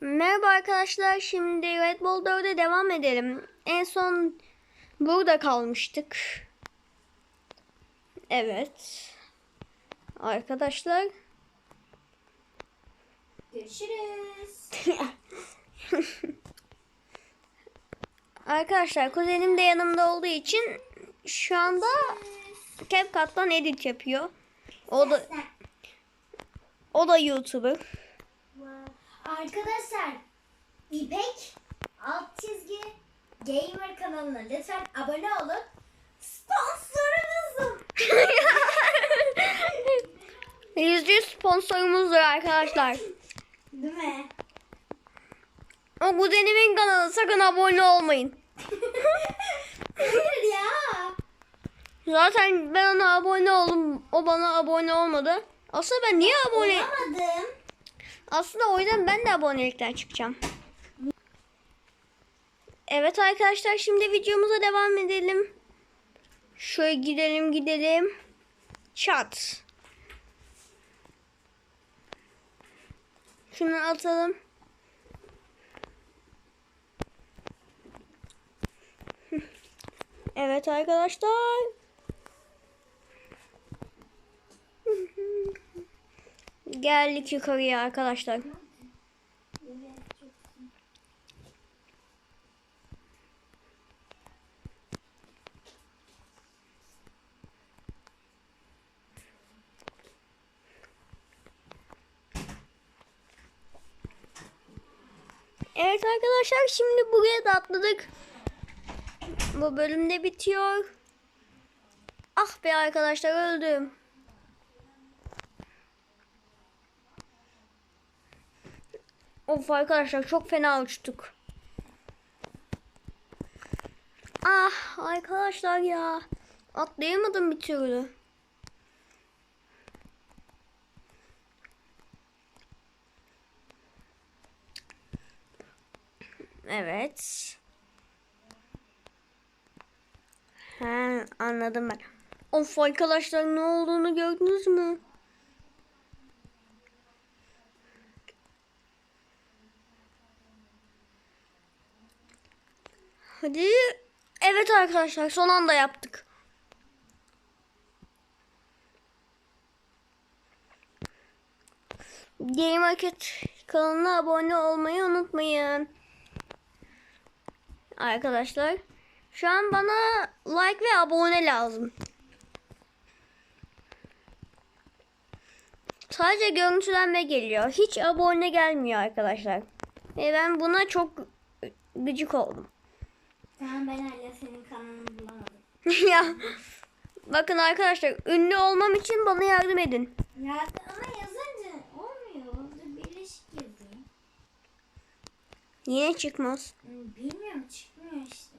Merhaba arkadaşlar. Şimdi Red Bull 4'e devam edelim. En son burada kalmıştık. Evet. Arkadaşlar. Görüşürüz. Arkadaşlar kuzenim de yanımda olduğu için şu anda CapCut'tan edit yapıyor. O da o da YouTuber. Arkadaşlar İpek alt çizgi gamer kanalına lütfen abone olun. Sponsorumuzum. Yüzde yüz sponsorumuzdur arkadaşlar. Değil mi? O kuzenimin kanalı sakın abone olmayın. Hayır ya. Zaten ben ona abone oldum. O bana abone olmadı. Aslında ben niye abone... Olamadım. Aslında o yüzden ben de abonelikten çıkacağım. Evet arkadaşlar şimdi videomuza devam edelim. Şöyle gidelim gidelim. Çat. Şunu atalım. Evet arkadaşlar. Geldik yukarıya arkadaşlar. Evet arkadaşlar şimdi buraya da atladık. Bu bölümde bitiyor. Ah be arkadaşlar öldüm. Of arkadaşlar çok fena uçtuk. Ah arkadaşlar ya. Atlayamadım bir türlü. Evet. He anladım ben. Of arkadaşlar ne olduğunu gördünüz mü? Hadi. Evet arkadaşlar son anda yaptık. Game Market kanalına abone olmayı unutmayın. Arkadaşlar şu an bana like ve abone lazım. Sadece görüntülenme geliyor. Hiç abone gelmiyor arkadaşlar. Ve ben buna çok gıcık oldum. Tamam ben hala senin kanalını bulamadım. ya bakın arkadaşlar ünlü olmam için bana yardım edin. Ya ama yazınca olmuyor. Birleşik yazıyor. Yine çıkmaz. Hmm, Bilmiyorum çıkmıyor işte.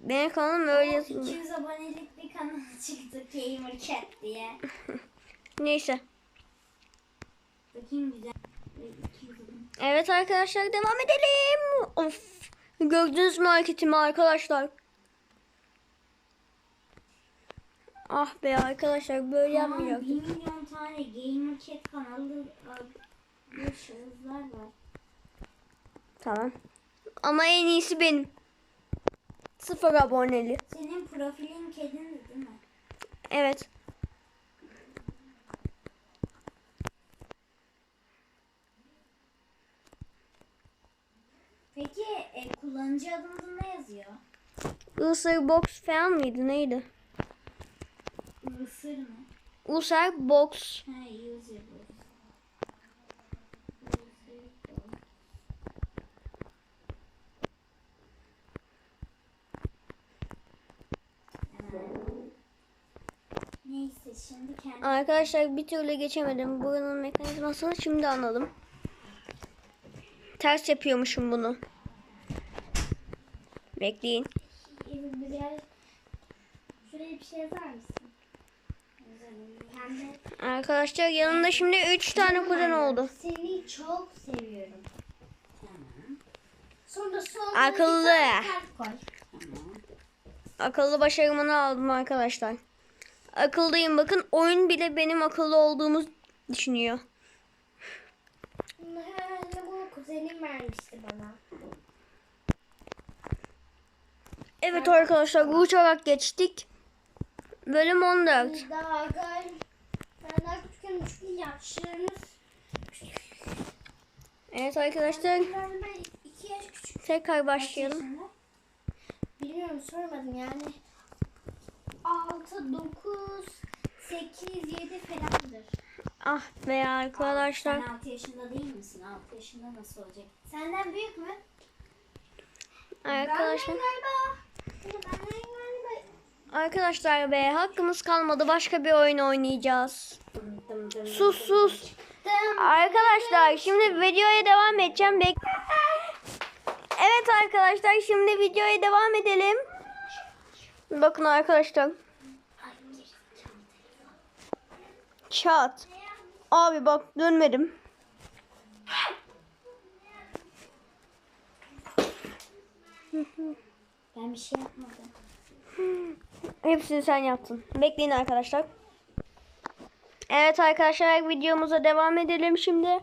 Benim kanalım öyle yazılıyor. 200 abonelik bir kanal çıktı Gamer Cat diye. Neyse. Bakayım güzel. Ve 200 abone. Evet arkadaşlar devam edelim. Of. Gördünüz mü hareketimi arkadaşlar? Ah be arkadaşlar böyle Tamam, yapmayacaktık. 1 milyon tane Gamer Cat kanalı şahıslar var. Tamam. Ama en iyisi benim. Sıfır aboneli. Senin profilin kedindi değil mi? Evet. Peki e, kullanıcı adınızı ne yazıyor? User Box falan mıydı neydi? Isır mı? User Box. Ha user. Hemen. Neyse şimdi kendi Arkadaşlar bir türlü geçemedim. Buranın mekanizmasını şimdi anladım. Ters yapıyormuşum bunu. Bekleyin. Arkadaşlar yanımda şimdi 3 tane kuzen oldu. Seni çok seviyorum. Sonra son Akıllı. Akıllı başarımını aldım arkadaşlar. Akıllıyım bakın oyun bile benim akıllı olduğumu düşünüyor. Vermişti bana. Evet arkadaşlar uçarak geçtik. Bölüm 14. Biz daha gal ben daha küçükken çünkü yaşlarımız Evet arkadaşlar galiba iki yaş küçük. tekrar başlayalım. Bilmiyorum sormadım yani. 6, 9, 8, 7 falandır. Ah be arkadaşlar. Sen 6 yaşında değil misin? 6 yaşında nasıl olacak? Senden büyük mü? Arkadaşlar. Arkadaşlar be hakkımız kalmadı. Başka bir oyun oynayacağız. Sus sus. Arkadaşlar şimdi videoya devam edeceğim. Bek evet arkadaşlar şimdi videoya devam edelim. Bakın arkadaşlar. Çat. Abi bak dönmedim. Ben bir şey yapmadım. Hepsini sen yaptın. Bekleyin arkadaşlar. Evet arkadaşlar videomuza devam edelim şimdi.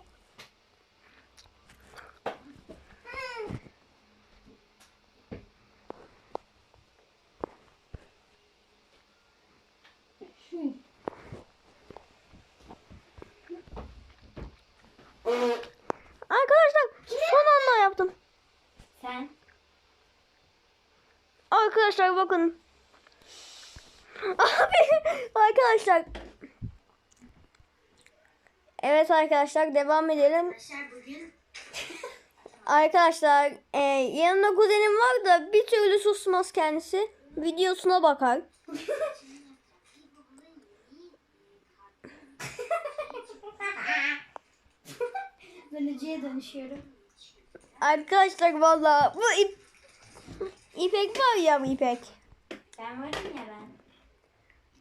Arkadaşlar son anda yaptım. Sen? Arkadaşlar bakın. Abi arkadaşlar. Evet arkadaşlar devam edelim. Arkadaşlar e, yanımda kuzenim var da bir türlü susmaz kendisi. Videosuna bakar. Bölücüye dönüşüyorum. Arkadaşlar vallahi bu İpek ya bu İpek. Ben varım ya ben.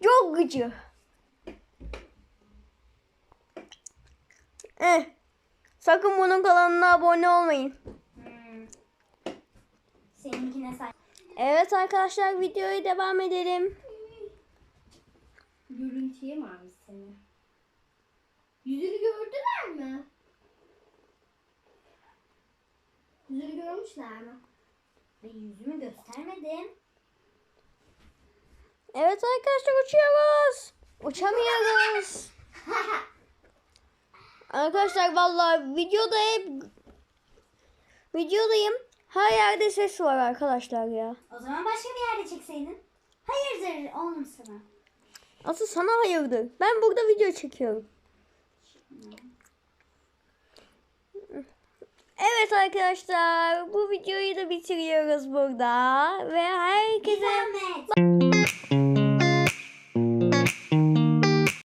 Çok gıcı. Eh. Sakın bunun kanalına abone olmayın. Hmm. Seninkine say. Evet arkadaşlar videoya devam edelim. Görüntüye mi almış seni? Yüzünü gördüler mi? Yüzünü görmüşler mi? Ve yüzümü göstermedim. Evet arkadaşlar uçuyoruz. Uçamıyoruz. Arkadaşlar vallahi videoda hep videodayım. Her yerde ses var arkadaşlar ya. O zaman başka bir yerde çekseydin. Hayırdır oğlum sana? Asıl sana hayırdır. Ben burada video çekiyorum. Evet arkadaşlar bu videoyu da bitiriyoruz burada ve herkese.